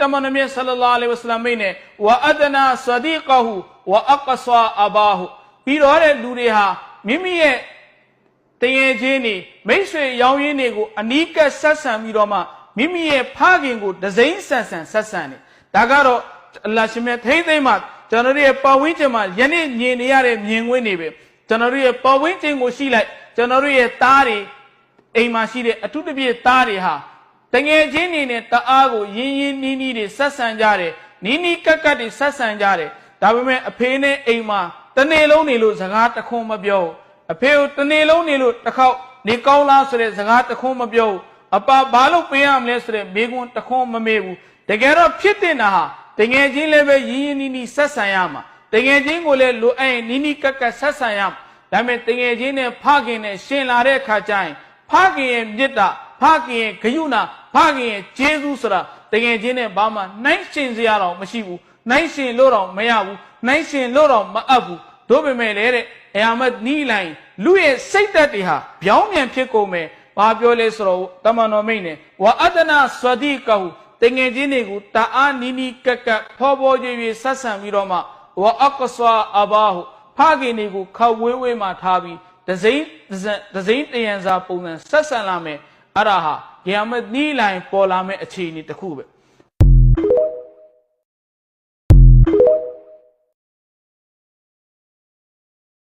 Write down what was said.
တမန်တော်မြတ်ဆလလာလဟ်ဝဆလမ်မိတ်နဲ့ဝအဒနာဆဒီကဟူဝအကဆာအဘာဟူပြီးတော့တဲ့လူတွေဟာမိမိရဲ့တငယ်ချင်းတွေမိတ်ဆွေရောင်းရင်းတွေကိုအနီးကပ်ဆက်ဆံပြီးတော့မှမိမိရဲ့ဖခင်ကိုဒစိမ့်ဆန်ဆန်ဆက်ဆံတယ်ဒါကတော့အလ္လာဟ်ရှင်မြတ်ထိမ့်သိမ့်မှာကျွန်တော်တို့ရဲ့ပတ်ဝန်းကျင်မှာယနေ့မြင်နေရတဲ့မြင်ကွင်းတွေပဲကျွန်တော်တို့ရဲ့ပတ်ဝန်းကျင်ကိုရှိလိုက်ကျွန်တော်တို့ရဲ့သားတွေအိမ်မှာရှိတဲ့အထုတပြည့်သားတွေဟာ တငယ်ချင်းတွေနဲ့တအားကိုရင်းရင်းနှီးနှီးတွေဆက်ဆံကြတယ်နီးနီးကပ်ကပ်တွေဆက်ဆံကြတယ်ဒါပေမဲ့အဖေနဲ့အိမ်မှာတစ်နေ့လုံးနေလို့စကားတခွန်းမပြောဘူးအဖေကိုတစ်နေ့လုံးနေလို့တစ်ခေါက်နေကောင်းလားဆိုတဲ့စကားတခွန်းမပြောဘူးအပဘာလို့ပေးရမလဲဆိုတဲ့မိကွန်းတခွန်းမမေးဘူးတကယ်တော့ဖြစ်တင်တာဟာတငယ်ချင်းလည်းပဲရင်းရင်းနှီးနှီးဆက်ဆံရမှာတငယ်ချင်းကိုလည်းလိုအပ်ရင်နီးနီးကပ်ကပ်ဆက်ဆံရမှာဒါပေမဲ့တငယ်ချင်းနဲ့ဖခင်နဲ့ရှင်လာတဲ့အခါကျရင်ဖခင်ရဲ့မေတ္တာဖခင်ရဲ့ဂရုဏာ ဖခင်ရဲ့ကျေးဇူးဆိုတာတကယ်ချင်းနဲ့ဘာမှနှိုင်းရှင်စရာတော့မရှိဘူးနှိုင်းရှင်လို့တော့မရဘူးနှိုင်းရှင်လို့တော့မအပ်ဘူးတို့ပေမဲ့လည်းတဲ့အယာမတ်နီးလိုက်လူရဲ့စိတ်သက်တွေဟာပြောင်းပြန်ဖြစ်ကုန်မယ်ဘာပြောလဲဆိုတော့တမန်တော်မိတ်နဲ့ဝါအဒနာသဒီကဟုတငယ်ချင်းတွေကိုတအားနီးနီးကက်ကက်ဖောဖောရွရွဆက်ဆံပြီးတော့မှဝါအကဆာအဘာဟုဖခင်တွေကိုခောက်ဝေးဝေးမှထားပြီးဒစိမ့်ဒစိမ့်တယံစာပုံစံဆက်ဆံလာမယ် အဲ့ဒါဟာဂိယာမတ်နီးလိုက်ပေါ်လာမယ့်အခြေအနေတစ်ခုပဲ